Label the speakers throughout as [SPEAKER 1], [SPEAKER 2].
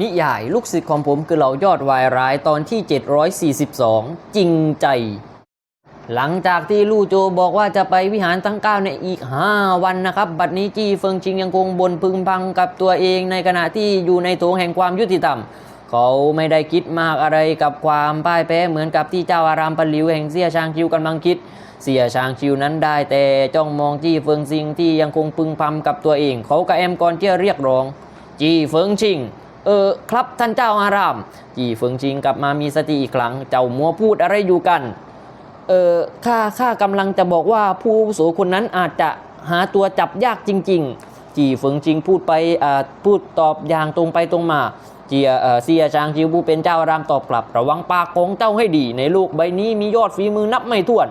[SPEAKER 1] นิยายลูกศิษย์ของผมคือเหล่ายอดวายร้ายตอนที่ 742 จริงใจ หลังจากที่ลู่โจบอกว่าจะไปวิหารทั้ง 9 ในอีก 5 วันนะครับ บัดนี้จี้เฟิงชิงยังคงบนพึงพังกับตัวเองในขณะที่อยู่ในโถงแห่งความยุติธรรม เขาไม่ได้คิดมากอะไรกับความพ่ายแพ้เหมือนกับที่เจ้าอารามปะหลิวแห่งเสียชางคิวกำลังคิด เสียชางชิวนั้นได้แต่จ้องมองจี้เฟิงซิงที่ยังคงพึงพำกับตัวเอง เขากับแอมกอนที่จะเรียกร้อง จี้เฟิงชิง เออครับท่านเจ้าอาราม จีเฟิงชิงกลับมามีสติอีกครั้ง เจ้ามัวพูดอะไรอยู่กัน เออข้าข้ากำลังจะบอกว่าผู้อาวุโสคนนั้นอาจจะหาตัวจับยากจริง ๆ จีเฟิงจิงพูดไปอ่าพูดตอบอย่างตรงไปตรงมาเจียเอ่อเสียชางจิวผู้เป็นเจ้าอารามตอบกลับ ระวังปากของเจ้าให้ดี ในโลกใบนี้มียอดฝีมือนับไม่ถ้วน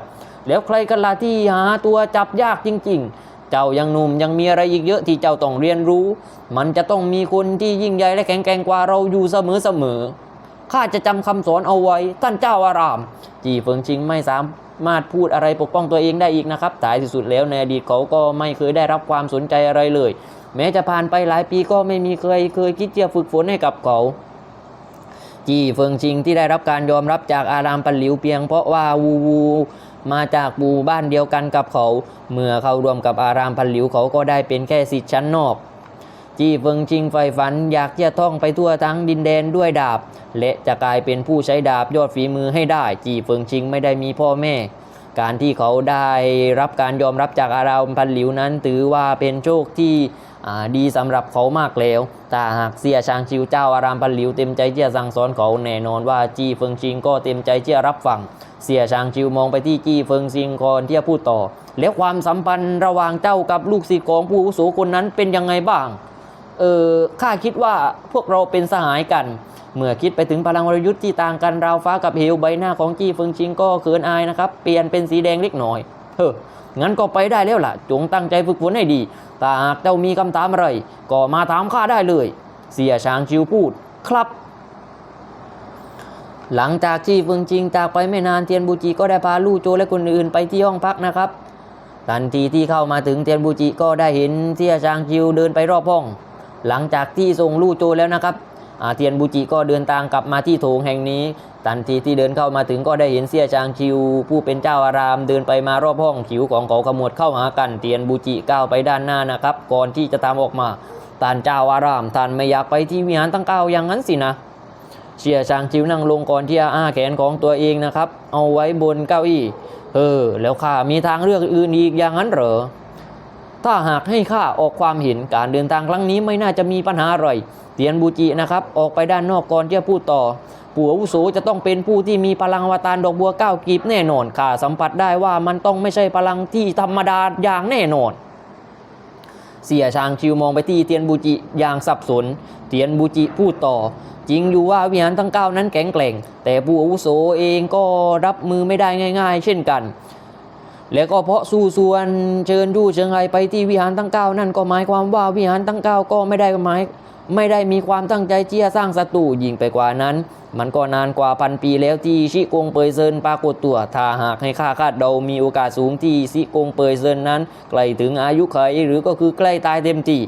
[SPEAKER 1] แล้วใครกันล่ะที่หาตัวจับยากจริง ๆ เจ้ายังหนุ่มยังมีอะไรอีกเยอะที่เจ้าต้องเรียนรู้ มันจะต้องมีคนที่ยิ่งใหญ่และแข็งแกร่งกว่าเราอยู่เสมอๆข้าจะจำคำสอนเอาไว้ ท่านเจ้าอาราม จีเฟิงชิงไม่สามารถพูดอะไรปกป้องตัวเองได้อีกนะครับท้ายสุดแล้วในอดีตเขาก็ไม่เคยได้รับความสนใจอะไรเลย แม้จะผ่านไปหลายปีก็ไม่มีเคยเคยคิดจะฝึกฝนให้กับเขา จีเฟิงชิงที่ได้รับการยอมรับจากอารามปันหลิวเพียงเพราะว่าวูวูมาจากหมู่บ้านเดียวกันกับเขา เมื่อเขารวมกับอารามปันหลิวเขาก็ได้เป็นแค่สิทธิ์ชั้นนอก จีเฟิงชิงใฝ่ฝันอยากจะท่องไปทั่วทั้งดินแดนด้วยดาบ และจะกลายเป็นผู้ใช้ดาบยอดฝีมือให้ได้ จีเฟิงชิงไม่ได้มีพ่อแม่ การที่เขาได้รับการยอมรับจากอารามพันหลิวนั้นถือว่าเป็นโชคที่ ดีสำหรับเขามากแล้วแต่หากเสียชางชิวเจ้าอารามพันหลิวเต็มใจที่จะสั่งสอนเขาแน่นอนว่าจีเฟิงชิงก็เต็มใจที่จะรับฟังเสียชางชิวมองไปที่จีเฟิงชิงก่อนที่จะพูดต่อ แล้วความสัมพันธ์ระหว่างเจ้ากับลูกศิษย์ของผู้อุโสคนนั้นเป็นยังไงบ้างเออข้าคิดว่าพวกเราเป็นสหายกัน เมื่อคิดไปถึงพลังวรยุทธ์ที่ต่างกันราวฟ้ากับเหวใบหน้าของจี้เฟิงชิงก็เขินอายนะครับ เปลี่ยนเป็นสีแดงเล็กน้อยเฮ้อ งั้นก็ไปได้แล้วล่ะ จงตั้งใจฝึกฝนให้ดีถ้าหากเจ้ามีคำถามอะไร ก็มาถามข้าได้เลย เสียช้างชิวพูดครับหลังจากที่ฟิงจิงจากไปไม่นานเทียนบูจิก็ได้พาลู่โจและคนอื่นไปที่ห้องพักนะครับทันทีที่เข้ามาถึงเทียนบูจิก็ได้เห็นเสียชางชิวเดินไปรอบห้อง หลังจากที่ส่งลู่โจแล้วนะครับ เทียนบูจิก็เดินทางกลับมาที่โถงแห่งนี้ ทันทีที่เดินเข้ามาถึงก็ได้เห็นเสียชางชิว ผู้เป็นเจ้าอารามเดินไปมารอบห้องผิวของเขาขมวดเข้าหากันเทียนบูจิก้าวไปด้านหน้านะครับ ก่อนที่จะตามออกมาท่านเจ้าอารามท่านไม่อยากไปที่วิหารตั้งเก้าอย่างนั้นสินะเชียชางชิวนั่งลงก่อนที่จะอ้าแขนของตัวเองนะครับ เอาไว้บนเก้าอี้ เออ แล้วข้ามีทางเลือกอื่นอีกอย่างนั้นเหรอ ถ้าหากให้ข้าออกความเห็นการเดินทางครั้งนี้ไม่น่าจะมีปัญหาอะไรเตียนบูจินะครับ ออกไปด้านนอกก่อนที่จะพูดต่อปู่อาวุโสจะต้องเป็นผู้ที่มีพลังวตารดอกบัวเก้ากีบแน่นอนข้าสัมผัสได้ว่ามันต้องไม่ใช่พลังที่ธรรมดาอย่างแน่นอนเสียชางชิวมองไปที่เตียนบูจิอย่างสับสน เตียนบูจิพูดต่อ จริงอยู่ว่าวิหารทั้งเก้านั้นแข็งแกร่ง แต่ผู้อาวุโสเองก็รับมือไม่ได้ง่าย ๆ เช่นกัน แล้วก็เพราะสู้ส่วนเชิญดูเชิงไรไปที่วิหารทั้งเก้านั่นก็หมายความว่าวิหารทั้งเก้าก็ไม่ได้หมายไม่ได้มีความตั้งใจที่จะสร้างศัตรูยิ่งไปกว่านั้น มันก็นานกว่าพันปีแล้วที่ชิกงเปยเซินปรากฏตัวถ้าหากให้ค่าคาดเดามีโอกาสสูงที่ชิกงเปยเซินนั้น ใกล้ถึงอายุไขหรือก็คือใกล้ตายเต็มที่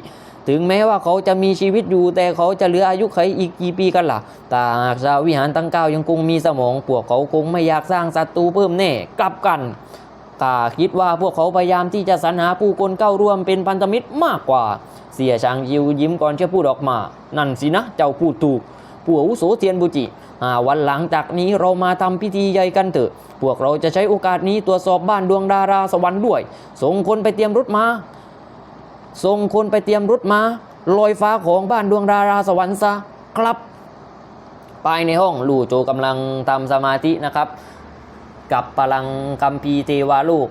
[SPEAKER 1] ถึงแม้ว่าเขาจะมีชีวิตอยู่แต่เขาจะเหลืออายุไขอีกกี่ปีกันล่ะ แต่หากชาววิหารตั้งเก้ายังคงมีสมอง พวกเขาคงไม่อยากสร้างศัตรูเพิ่มแน่ กลับกัน ข้าคิดว่าพวกเขาพยายามที่จะสรรหาผู้คนเข้าร่วมเป็นพันธมิตรมากกว่า เสียชางยิวยิ้มก่อนจะพูดออกมา นั่นสินะ เจ้าพูดถูกผู้อาวุโสเทียนบุจิอ่าวันหลังจากนี้เรามาทำพิธีใหญ่กันเถอะ พวกเราจะใช้โอกาสนี้ตรวจสอบบ้านดวงดาราสวรรค์ด้วย ส่งคนไปเตรียมรถมา ส่งคนไปเตรียมรถมาลอยฟ้าของบ้านดวงดาราสวรรค์ซะครับภายในห้องลู่โจกำลังทำสมาธินะครับ กับพลังกัมพีเทวาลูก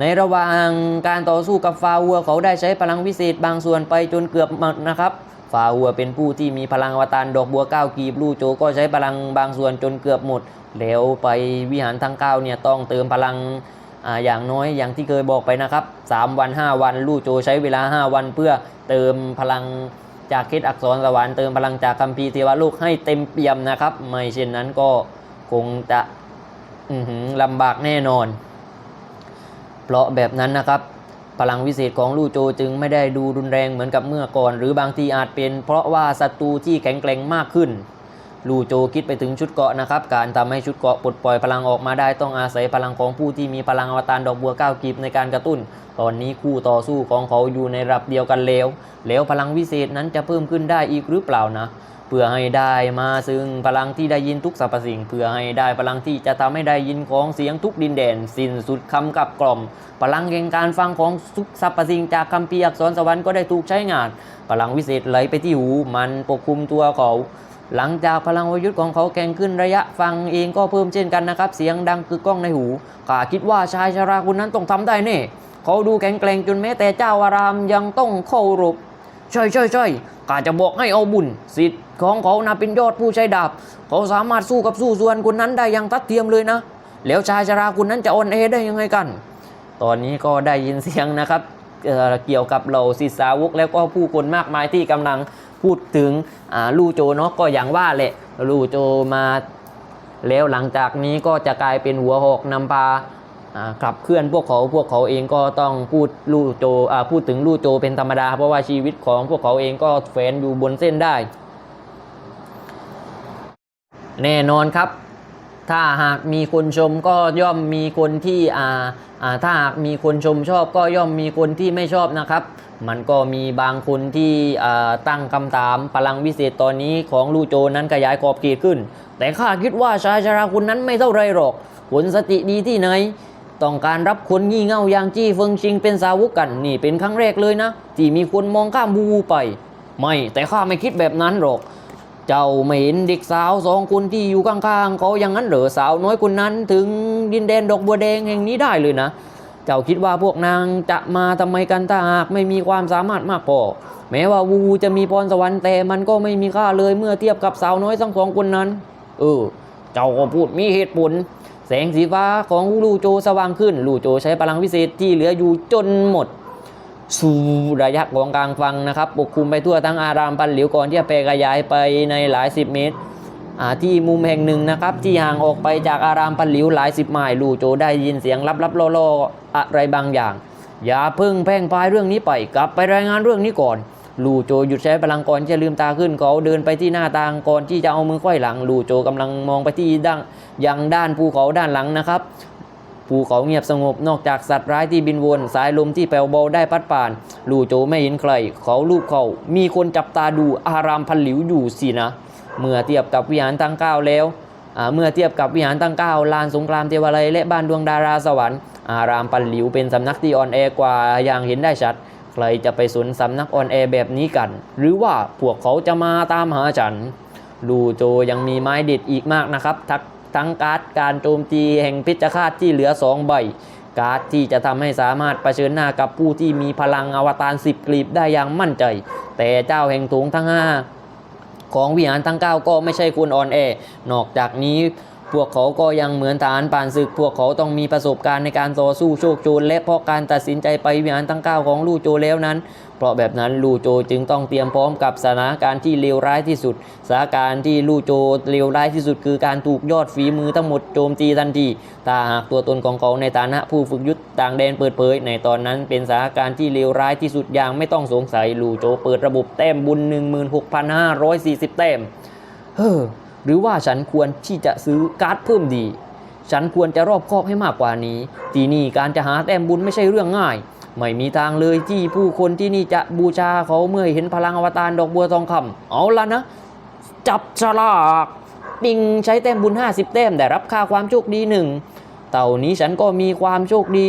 [SPEAKER 1] ในระหว่างการต่อสู้กับฟาวัวเขาได้ใช้พลังวิเศษบางส่วนไปจนเกือบหมดนะครับฟาวัวเป็นผู้ที่มีพลังอวตารดอกบัวเก้ากีบลูโจก็ใช้พลังบางส่วนจนเกือบหมด แล้วไปวิหารทั้งเก้าเนี่ยต้องเติมพลังออย่างน้อยอย่างที่เคยบอกไปนะครับ 3 วัน 5 วันลูโจใช้เวลา 5 วันเพื่อเติมพลังจากเคสอักษรสวรรค์เติมพลังจากคัมภีร์เทวาลูกให้เต็มเปี่ยมนะครับ ไม่เช่นนั้นก็คงจะ ลำบากแน่นอน เพราะแบบนั้นนะครับ พลังวิเศษของลู่โจจึงไม่ได้ดูรุนแรงเหมือนกับเมื่อก่อน หรือบางทีอาจเป็น เพราะว่าศัตรูที่แข็งแกร่งมากขึ้น ลู่โจคิดไปถึงชุดเกาะนะครับ การทำให้ชุดเกาะปลดปล่อยพลังออกมาได้ต้องอาศัยพลังของผู้ที่มีพลังอวตารดอกบัวเก้ากีบในการกระตุ้น ตอนนี้คู่ต่อสู้ของเขาอยู่ในระดับเดียวกันแล้วแล้วพลังวิเศษนั้นจะเพิ่มขึ้นได้อีกหรือเปล่านะ พื่อให้ได้มาซึ่งพลังที่ได้ยินทุกสรรพสิ่ง เพื่อให้ได้พลังที่จะทำให้ได้ยินของเสียงทุกดินแดน สิ้นสุดคำกับกล่อม พลังแห่งการฟังของทุกสรรพสิ่งจากคำพีร์อักษรสวรรค์ก็ได้ถูกใช้งาน พลังวิเศษไหลไปที่หูมันปกคลุมตัวเขาหลังจากพลังวยุทธ์ของเขาแข่งขึ้นระยะฟังเองก็เพิ่มเช่นกันนะครับ เสียงดังคือกล้องในหูข้าคิดว่าชายชราคนนั้นต้องทำได้แน่เขาดูแข็งแกร่งจนแม้แต่เจ้าอารามยังต้องเคารพ ใช่ใช่ใช่ข้าจะบอกให้เอาบุญสิทธิ์ของเขานะเป็นยอดผู้ใช้ดาบ เขาสามารถสู้กับสู้ส่วนคนนั้นได้อย่างทัดเทียมเลยนะ แล้วชายชราคนนั้นจะอ่อนแอได้ยังไงกัน ตอนนี้ก็ได้ยินเสียงนะครับเเกี่ยวกับเหล่าศิษย์สาวกแล้วก็ผู้คนมากมายที่กำลังพูดถึงลู่โจเนาะก็อย่างว่าแหละลู่โจมา แล้วหลังจากนี้ก็จะกลายเป็นหัวหอกนำพาอ่า ขับเคลื่อนพวกเขาพวกเขาเองก็ต้องพูดลู่โจพูดถึงลู่โจเป็นธรรมดา เพราะว่าชีวิตของพวกเขาเองก็แฝงอยู่บนเส้นได้ แน่นอนครับ ถ้าหากมีคนชมก็ย่อมมีคนที่อ่าอ่าถ้าหากมีคนชมชอบก็ย่อมมีคนที่ไม่ชอบนะครับ มันก็มีบางคนที่อ่าตั้งคำถามพลังวิเศษตอนนี้ของลู่โจนั้นขยายขอบเขตขึ้น แต่ข้าคิดว่าชายชราคนนั้นไม่เท่าไรหรอกผลสติดีที่ไหน ต้องการรับคนงี่เง่าอย่างจี้เฟิงชิงเป็นสาวกกันนี่เป็นครั้งแรกเลยนะ ที่มีคนมองข้ามบูบูไป ไม่แต่ข้าไม่คิดแบบนั้นหรอก เจ้าไม่เห็นเด็กสาวสองคนที่อยู่ข้างๆเขาอย่างนั้นเหรอสาวน้อยคนนั้นถึงดินแดนดอกบัวแดงแห่งนี้ได้เลยนะ เจ้าคิดว่าพวกนางจะมาทำไมกันถ้าหากไม่มีความสามารถมากพอแม้ว่าวูวูจะมีพรสวรรค์แต่มันก็ไม่มีค่าเลยเมื่อเทียบกับสาวน้อยทั้งสองคนนั้น เออ เจ้าก็พูดมีเหตุผล แสงสีฟ้าของลู่โจสว่างขึ้น ลู่โจใช้พลังวิเศษที่เหลืออยู่จนหมด สู่ระยะของกลางฟังนะครับ ปกคลุมไปทั่วทั้งอารามปันหลิวก่อนที่จะแผ่ขยายไปในหลายสิบเมตรอ่าที่มุมแห่งหนึ่งนะครับ ที่ห่างออกไปจากอารามปันหลิวหลายสิบไมล์ลู่โจได้ยินเสียงลับๆล่อๆอะไรบางอย่าง อย่าเพิ่งแพ่งพายเรื่องนี้ไปกลับไปรายงานเรื่องนี้ก่อน ลู่โจหยุดใช้พลังก่อนจะลืมตาขึ้นเขาเดินไปที่หน้าต่างก่อนที่จะเอามือไขว้หลังลู่โจกำลังมองไปที่ดังยังด้านภูเขาด้านหลังนะครับภูเขาเงียบสงบนอกจากสัตว์ร้ายที่บินวน สายลมที่แผ่วเบาได้พัดผ่าน ลู่โจไม่เห็นใคร เขาลูบเขามีคนจับตาดูอารามพันหลิวอยู่สินะ เมื่อเทียบกับวิหารตั้งเก้าแล้วเมื่อเทียบกับวิหารตั้งเก้าลานสงครามเทวาลัยและบ้านดวงดาราสวรรค์ อารามปันหลิวเป็นสำนักที่อ่อนแอกว่าอย่างเห็นได้ชัด ใครจะไปสนสำนักอ่อนแอแบบนี้กัน หรือว่าพวกเขาจะมาตามหาฉัน ลูโจยังมีไม้เด็ดอีกมากนะครับ ทักทั้งการ์ดการโจมตีแห่งพิจฆาตที่เหลือ 2 ใบ การ์ดที่จะทำให้สามารถเผชิญหน้ากับผู้ที่มีพลังอวตาร10กลีบได้อย่างมั่นใจ แต่เจ้าแห่งถุงทั้ง 5 ของวิหารทั้ง 9 ก็ไม่ใช่คนอ่อนแอ นอกจากนี้ พวกเขาก็ยังเหมือนทหารป่านศึก พวกเขาต้องมีประสบการณ์ในการต่อสู้โชคโชนและเพราะการตัดสินใจไปวิหารทั้ง 9 ของลู่โจแล้วนั้น เพราะแบบนั้นลู่โจจึงต้องเตรียมพร้อมกับสถานการณ์ที่เลวร้ายที่สุดสถานการณ์ที่ลู่โจเลวร้ายที่สุด คือการถูกยอดฝีมือทั้งหมดโจมตีทันทีถ้าหากตัวตนของเขาในฐานะผู้ฝึกยุทธต่างแดนเปิดเผยในตอนนั้นเป็นสถานการณ์ที่เลวร้ายที่สุดอย่างไม่ต้องสงสัยลู่โจเปิดระบบแต้มบุญ 16,540 แต้มเฮ้อ หรือว่าฉันควรที่จะซื้อการ์ดเพิ่มดี ฉันควรจะรอบคอบให้มากกว่านี้ ที่นี่การจะหาแต้มบุญไม่ใช่เรื่องง่าย ไม่มีทางเลยที่ผู้คนที่นี่จะบูชาเขาเมื่อเห็นพลังอวตารดอกบัวทองคำเอาละนะ จับฉลากปิงใช้แต้มบุญ 50 แต้มได้รับค่าความโชคดีหนึ่งเต่านี้ฉันก็มีความโชคดี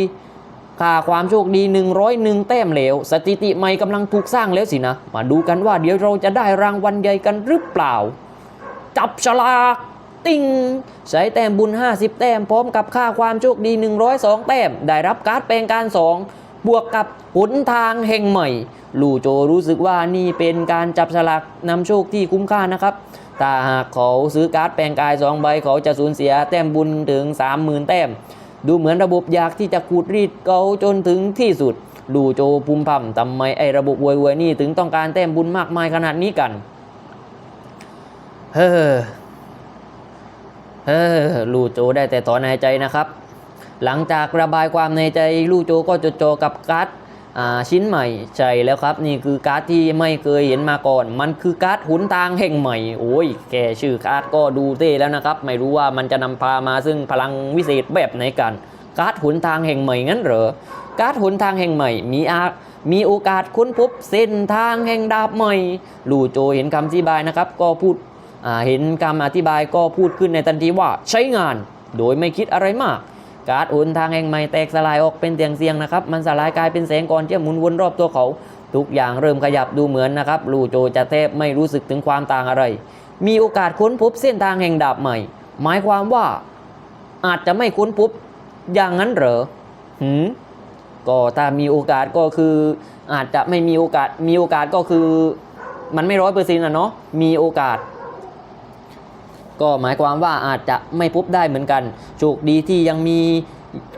[SPEAKER 1] ค่าความโชคดี 101 แต้มเหลวสถิติใหม่กำลังถูกสร้างแล้วสินะ มาดูกันว่าเดี๋ยวเราจะได้รางวัลใหญ่กันหรือเปล่า จับฉลากติงใช้แต้มบุญ 50 แต้มพร้อมกับค่าความโชคดี 102 แต้ม ได้รับการ์ดแปลงการ 2 บวกกับหนทางแห่งใหม่ ลู่โจรู้สึกว่านี่เป็นการจับฉลากนำโชคที่คุ้มค่านะครับถ้าหากเขาซื้อการ์ดแปลงกาย 2 ใบเขาจะสูญเสียแต้มบุญถึง 30,000 แต้ม ดูเหมือนระบบอยากที่จะขูดรีดเขาจนถึงที่สุด ลู่โจภูมิพำทำไมไอ้ระบบววยๆนี่ถึงต้องการแต้มบุญมากมายขนาดนี้กัน เฮ้อเฮ้อลู่โจได้แต่ถอนหายใจนะครับ หลังจากระบายความในใจลู่โจก็จดจ่อกับการ์ดชิ้นใหม่ใช่แล้วครับ นี่คือการ์ดที่ไม่เคยเห็นมาก่อน มันคือการ์ดหุนทางแห่งใหม่ โอ้ยแค่ชื่อการ์ดก็ดูเท่แล้วนะครับ ไม่รู้ว่ามันจะนำพามาซึ่งพลังวิเศษแบบไหนกัน การ์ดหุนทางแห่งใหม่งั้นเหรอ การ์ดหุนทางแห่งใหม่ มีอามีโอกาสค้นพบเส้นทางแห่งดาบใหม่ ลู่โจเห็นคำอธิบายนะครับ ก็พูด เห็นคำอธิบายก็พูดขึ้นในทันทีว่าใช้งานโดยไม่คิดอะไรมาก การ์ดหุนทางแห่งใหม่แตกสลายออกเป็นเสียงเสียงๆนะครับ มันสลายกลายเป็นแสงก่อนที่หมุนวนรอบตัวเขา ทุกอย่างเริ่มขยับดูเหมือนนะครับ ลู่โจจะแทบไม่รู้สึกถึงความต่างอะไร มีโอกาสค้นพบเส้นทางแห่งดาบใหม่ หมายความว่าอาจจะไม่ค้นพบอย่างนั้นเหรอหืมก็ถ้ามีโอกาสก็คือ อาจจะไม่มีโอกาสมีโอกาสก็คือ มันไม่ร้อยเปอร์เซ็นต์อะเนาะมีโอกาส ก็หมายความว่าอาจจะไม่พบได้เหมือนกัน โชคดีที่ยังมี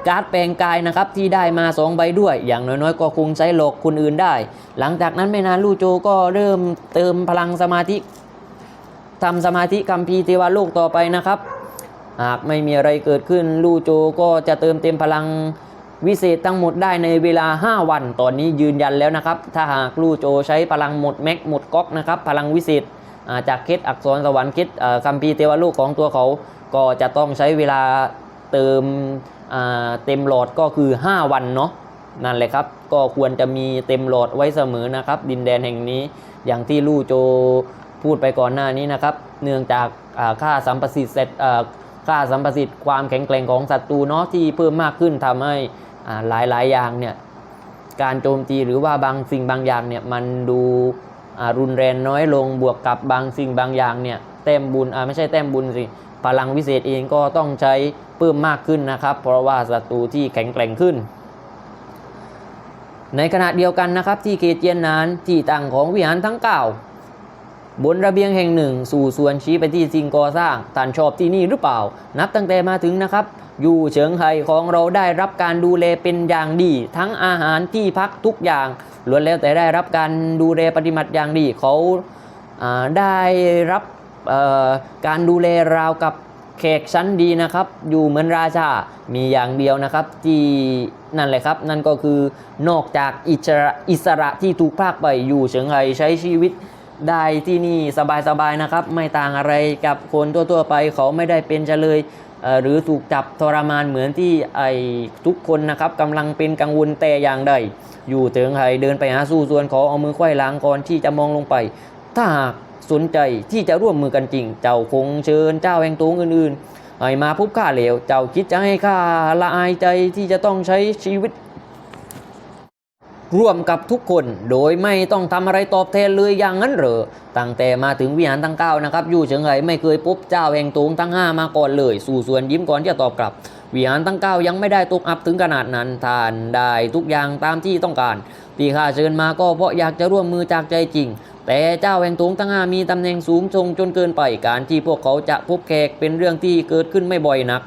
[SPEAKER 1] การ์ดแปลงกายนะครับที่ได้มาสองใบด้วย อย่างน้อยๆ ก็คงใช้หลอกคนอื่นได้ หลังจากนั้นไม่นานลู่โจก็เริ่มเติมพลังสมาธิทำสมาธิคัมภีร์เทวโลกต่อไปนะครับ หากไม่มีอะไรเกิดขึ้นลู่โจก็จะเติมเต็มพลังวิเศษทั้งหมดได้ในเวลา 5 วัน ตอนนี้ยืนยันแล้วนะครับ ถ้าหากลู่โจใช้พลังหมดแม็กหมดก๊อกนะครับ พลังวิเศษ จากเคสอักษรสวรรค์คสเอ่อคัมภีเทวโลกของตัวเขา ก็จะต้องใช้เวลาเติมเต็มหลอดก็คือ 5 วันเนาะนั่นแหละครับ ก็ควรจะมีเต็มหลอดไว้เสมอนะครับ ดินแดนแห่งนี้อย่างที่ลู่โจพูดไปก่อนหน้านี้นะครับ เนื่องจากาค่าสัมประสิทธิ์เสร็จค่าสัมประสิทธิ์ความแข็งแกร่งของศัตรูเนาะที่เพิ่มมากขึ้นทำให้หลายหลายๆอย่างเนี่ยการโจมตีหรือว่าบางสิ่งบางอย่างเนี่ยมันดู รุนแรงน้อยลงบวกกับบางสิ่งบางอย่างเนี่ยแต้มบุญไม่ใช่แต้มบุญสิพลังวิเศษเองก็ต้องใช้เพิ่มมากขึ้นนะครับ เพราะว่าศัตรูที่แข็งแกร่งขึ้น ในขณะเดียวกันนะครับที่เกเจียนนานที่ตั้งของวิหารทั้ง9 บนระเบียงแห่งหนึ่ง สู่ส่วนชี้ไปที่สิ่งก่อสร้างท่านชอบที่นี่หรือเปล่า นับตั้งแต่มาถึงนะครับ อยู่เฉิงไห่ของเราได้รับการดูแลเป็นอย่างดี ทั้งอาหารที่พักทุกอย่างล้วนแล้วแต่ได้รับการดูแลปฏิบัติอย่างดีเขาาได้รับการดูแลราวกับแขกชั้นดีนะครับ อยู่เหมือนราชา มีอย่างเดียวนะครับที่นั่นแหละครับ นั่นก็คือนอกจากอิสระอิสระที่ถูกพากไปอยู่เฉิงไห่ใช้ชีวิต ได้ที่นี่สบายๆนะครับ ไม่ต่างอะไรกับคนทั่วๆไปเขาไม่ได้เป็นเฉลยหรือถูกจับทรมานเหมือนที่ไอ้ทุกคนนะครับกำลังเป็นกังวลแต่อย่างใดอยู่เถิงไห้เดินไปหาสู้ส่วนขอเอามือไขว้หลังก่อนที่จะมองลงไป ถ้าหากสนใจที่จะร่วมมือกันจริง เจ้าคงเชิญเจ้าแห่งตัวอื่นๆให้มาพบข้าเหลวเจ้าคิดจะให้ข้าละอายใจที่จะต้องใช้ชีวิต ร่วมกับทุกคนโดยไม่ต้องทำอะไรตอบแทนเลยอย่างนั้นเหรอตั้งแต่มาถึงวิหารทั้งเก้านะครับยู่เฉิงเหยไม่เคยพบเจ้าแห่งตงทั้งห้ามาก่อนเลย สู่ส่วนยิ้มก่อนที่จะตอบกลับ วิหารทั้งเก้ายังไม่ได้ตกอับถึงขนาดนั้นท่านได้ทุกอย่างตามที่ต้องการที่ข้าเชิญมาก็เพราะอยากจะร่วมมือจากใจจริง แต่เจ้าแห่งตงทั้งห้ามีตำแหน่งสูงทรงจนเกินไปการที่พวกเขาจะพบแขกเป็นเรื่องที่เกิดขึ้นไม่บ่อยนัก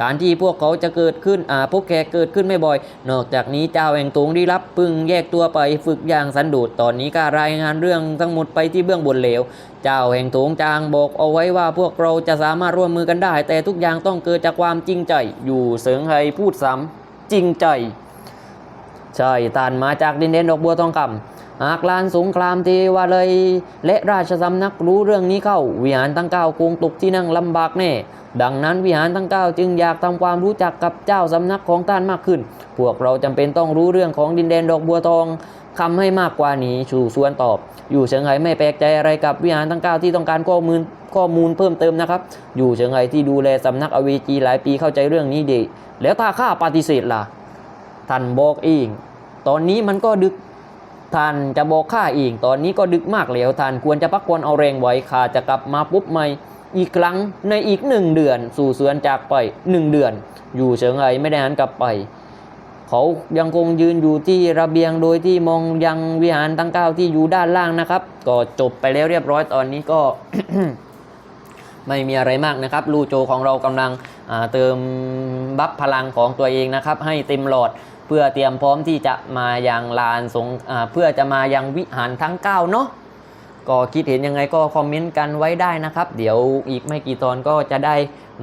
[SPEAKER 1] การที่พวกเขาจะเกิดขึ้นอ่าพบแขกเกิดขึ้นไม่บ่อย นอกจากนี้เจ้าแห่งตงได้รับพึ่งแยกตัวไปฝึกอย่างสันโดษตอนนี้ก็รายงานเรื่องทั้งหมดไปที่เบื้องบนเหลว เจ้าแห่งตงจางบอกเอาไว้ว่าพวกเราจะสามารถร่วมมือกันได้ แต่ทุกอย่างต้องเกิดจากความจริงใจอยู่เสริงไฮพูดซ้ำจริงใจใช่ตานมาจากดินแดนดอกบัวทองคำ หากลานสงครามเทวาเลยและราชสำนักรู้เรื่องนี้เข้า วิหารทั้งเก้าคงตกที่นั่งลำบากแน่ ดังนั้นวิหารทั้งเก้าจึงอยากทำความรู้จักกับเจ้าสำนักของท่านมากขึ้น พวกเราจำเป็นต้องรู้เรื่องของดินแดนดอกบัวทองคำให้มากกว่านี้ชูส่วนตอบ อยู่เฉิงไห่ไม่แปลกใจอะไรกับวิหารทั้งเก้าที่ต้องการข้อมูลข้อมูลเพิ่มเติมนะครับ อยู่เฉิงไห่ที่ดูแลสำนักอเวจีหลายปีเข้าใจเรื่องนี้ดี แล้วถ้าข้าปฏิเสธล่ะท่านบอกเองตอนนี้มันก็ดึก ท่านจะบอกข้าเองตอนนี้ก็ดึกมากแล้วท่านควรจะพักผ่อนเอาแรงไว้ข้าจะกลับมาปุ๊บใหม่อีกครั้งในอีกหนึ่งเดือน สู่เสือนจากไปหนึ่งเดือน อยู่เฉิงไอไม่ได้หันกลับไป เขายังคงยืนอยู่ที่ระเบียงโดยที่มองยังวิหารทั้งเก้าที่อยู่ด้านล่างนะครับ ก็จบไปแล้วเรียบร้อยตอนนี้ก็ ไม่มีอะไรมากนะครับลูโจของเรากำลังเติมบัฟพลังของตัวเองนะครับ ให้เต็มหลอด เพื่อเตรียมพร้อมที่จะมายังลานสงเพื่อจะมายังวิหารทั้ง 9 เนาะก็คิดเห็นยังไงก็คอมเมนต์กันไว้ได้นะครับ เดี๋ยวอีกไม่กี่ตอนก็จะได้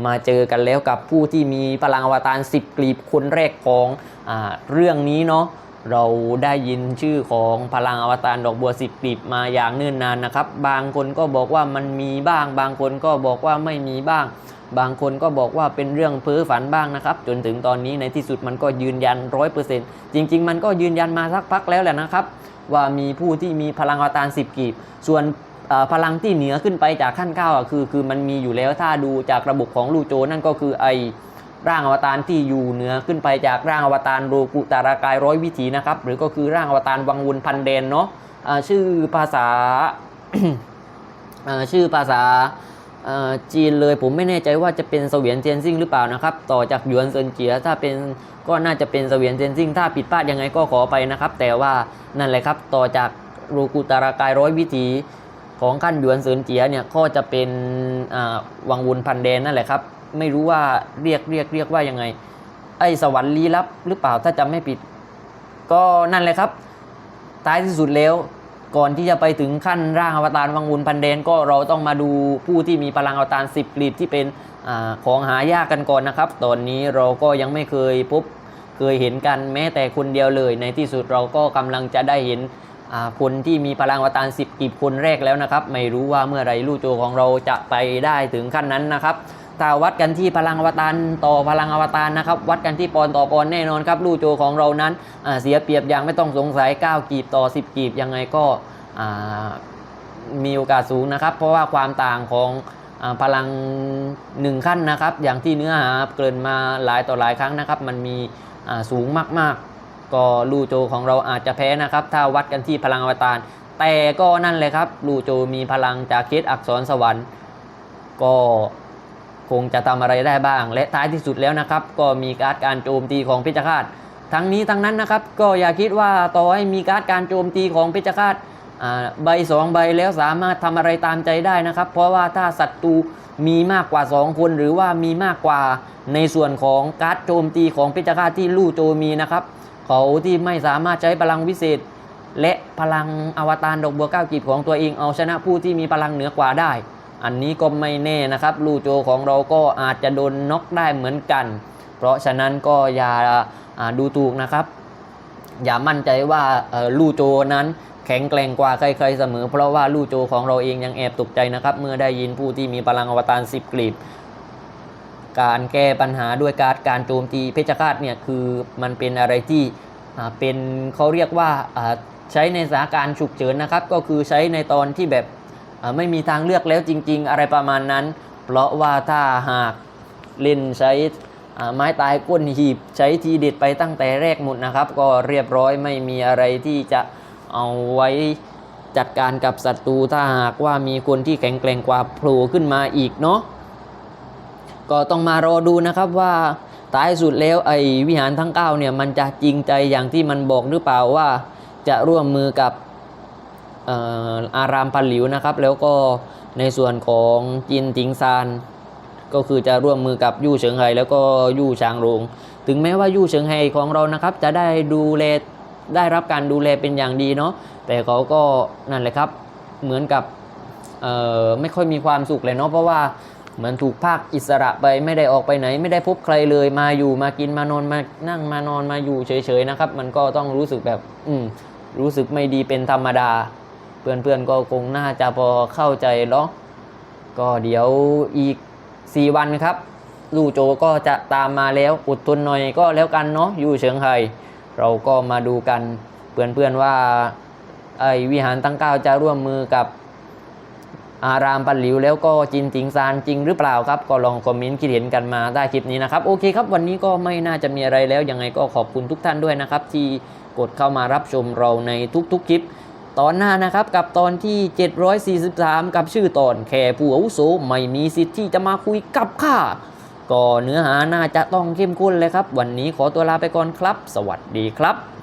[SPEAKER 1] มาเจอกันแล้วกับผู้ที่มีพลังอวตาร 10 กลีบคนแรกของอเรื่องนี้เนาะเราได้ยินชื่อของพลังอวตารดอกบัวสิบกลีบมาอย่างเนิ่นนานนะครับ บางคนก็บอกว่ามันมีบ้าง บางคนก็บอกว่าไม่มีบ้าง บางคนก็บอกว่าเป็นเรื่องเพ้อฝันบ้างนะครับ จนถึงตอนนี้ในที่สุดมันก็ยืนยันร้อยเปอร์เซ็นต์จริง ๆ มันก็ยืนยันมาสักพักแล้วแหละนะครับ ว่ามีผู้ที่มีพลังอวตารสิบกีบ ส่วนพลังที่เหนือขึ้นไปจากขั้นเก้าคือคือมันมีอยู่แล้วถ้าดูจากระบบของลูโจนั่นก็คือไอร่างอวตารที่อยู่เหนือขึ้นไปจากร่างอวตารโรกุตารากายร้อยวิถีนะครับ หรือก็คือร่างอวตารวังวนพันเดนเนาะอ่าชื่อภาษาชื่อภาษา จีนเลยผมไม่แน่ใจว่าจะเป็นเสวียนเทียนซิ่งหรือเปล่านะครับ ต่อจากหยวนเซินเจียถ้าเป็นก็น่าจะเป็นเสวียนเทียนซิ่งถ้าผิดพลาดยังไงก็ขอไปนะครับ แต่ว่านั่นแหละครับต่อจากโรกุตารากายร้อยวิถีของขั้นหยวนเซินเจียเนี่ยก็จะเป็นวังวนพันแดนนั่นแหละครับ ไม่รู้ว่าเรียกเรียกเรียกว่ายังไง ไอ้สวรรค์ลี้ลับหรือเปล่าถ้าจำไม่ผิด ก็นั่นแหละครับท้ายที่สุดแล้ว ก่อนที่จะไปถึงขั้นร่างอวตารวังวนพันเดนก็เราต้องมาดูผู้ที่มีพลังอวตาร10กลีบที่เป็นอของหายากกันก่อนนะครับ ตอนนี้เราก็ยังไม่เคยพบเคยเห็นกันแม้แต่คนเดียวเลย ในที่สุดเราก็กำลังจะได้เห็นคนที่มีพลังอวตาร10กลีบคนแรกแล้วนะครับ ไม่รู้ว่าเมื่อไรลู่โจของเราจะไปได้ถึงขั้นนั้นนะครับ ถ้าวัดกันที่พลังอวตารต่อพลังอวตารนะครับ วัดกันที่ปอนต่อปอนแน่นอนครับลู่โจของเรานั้นเสียเปรียบอย่างไม่ต้องสงสัย 9 กีบต่อ 10 กีบยังไงก็มีโอกาสสูงนะครับ เพราะว่าความต่างของอพลังหนึ่งขั้นนะครับ อย่างที่เนื้อหาเกินมาหลายต่อหลายครั้งนะครับ มันมีสูงมากๆ ก็ลู่โจของเราอาจจะแพ้นะครับ ถ้าวัดกันที่พลังอวตารแต่ก็นั่นเลยครับลู่โจมีพลังจากเคสอักษรสวรรค์ ก็ คงจะทำอะไรได้บ้าง และท้ายที่สุดแล้วนะครับ ก็มีการดการโจมตีของเพชฌฆาตทั้งนี้ทั้งนั้นนะครับ ก็อย่าคิดว่าต่อให้มีการดการโจมตีของเพชฌฆาตอ่าใบสองใบแล้วสามารถทำอะไรตามใจได้นะครับ เพราะว่าถ้าศัตรูมีมากกว่า 2 คนหรือว่ามีมากกว่าในส่วนของการ์ดโจมตีของเพชฌฆาตที่ลู่โจมีนะครับเขาที่ไม่สามารถใช้พลังวิเศษ และพลังอวตารดอกบัวเก้ากีบของตัวเองเอาชนะผู้ที่มีพลังเหนือกว่าได้ อันนี้ก็ไม่แน่นะครับ ลูโจของเราก็อาจจะโดนน็อกได้เหมือนกัน เพราะฉะนั้นก็อย่าดูถูกนะครับ อย่ามั่นใจว่าลู่โจนั้นแข็งแกร่งกว่าใครๆเสมอ เพราะว่าลู่โจของเราเองยังแอบตกใจนะครับ เมื่อได้ยินผู้ที่มีพลังอวตาร 10กลีบ การแก้ปัญหาด้วยการการโจมตีเพชฌฆาตเนี่ยคือมันเป็นอะไรที่เป็นเขาเรียกว่าใช้ในสถานการณ์ฉุกเฉินนะครับ ก็คือใช้ในตอนที่แบบ ไม่มีทางเลือกแล้วจริง ๆ อะไรประมาณนั้น เพราะว่าถ้าหากเล่นใช้ไม้ตายก้นหีบใช้ทีเด็ดไปตั้งแต่แรกหมดนะครับ ก็เรียบร้อยไม่มีอะไรที่จะเอาไว้จัดการกับศัตรูถ้าหากว่ามีคนที่แข็งแกร่งกว่าโผล่ขึ้นมาอีกเนาะก็ต้องมารอดูนะครับว่าท้ายสุดแล้วไอ้วิหารทั้ง9เนี่ยมันจะจริงใจอย่างที่มันบอกหรือเปล่าว่าจะร่วมมือกับ อารามพันหลิวนะครับ แล้วก็ในส่วนของจินติงซานก็คือจะร่วมมือกับยู่เฉิงไฮแล้วก็ยู่ชางรง ถึงแม้ว่ายู่เฉิงไฮของเรานะครับ จะได้ดูแลได้รับการดูแลเป็นอย่างดีเนาะแต่เขาก็นั่นแหละครับเหมือนกับไม่ค่อยมีความสุขเลยเนาะเพราะว่าเหมือนถูกภาคอิสระไปไม่ได้ออกไปไหน ไม่ได้พบใครเลยมาอยู่มากินมานอนมานั่งมานอนมาอยู่เฉยๆนะครับ มันก็ต้องรู้สึกแบบอืรู้สึกไม่ดีเป็นธรรมดา เพื่อนๆก็คงน่าจะพอเข้าใจเนาะก็เดี๋ยวอีก 4 วันครับลู่โจก็จะตามมาแล้วอดทนหน่อยก็แล้วกันเนาะอยู่เฉิงไฮเราก็มาดูกันเพื่อนๆว่าไอวิหารตั้งเก้าจะร่วมมือกับอารามปันหลิวแล้วก็จินติงซานจริงหรือเปล่าครับ ก็ลองคอมเมนต์คิดเห็นกันมาได้คลิปนี้นะครับ โอเคครับวันนี้ก็ไม่น่าจะมีอะไรแล้วยังไงก็ขอบคุณทุกท่านด้วยนะครับ ที่กดเข้ามารับชมเราในทุกๆคลิป ตอนหน้านะครับกับตอนที่ 743 กับชื่อตอนแค่ผู้อาวุโสไม่มีสิทธิ์ที่จะมาคุยกับข้าก็เนื้อหาน่าจะต้องเข้มข้นเลยครับ วันนี้ขอตัวลาไปก่อนครับ สวัสดีครับ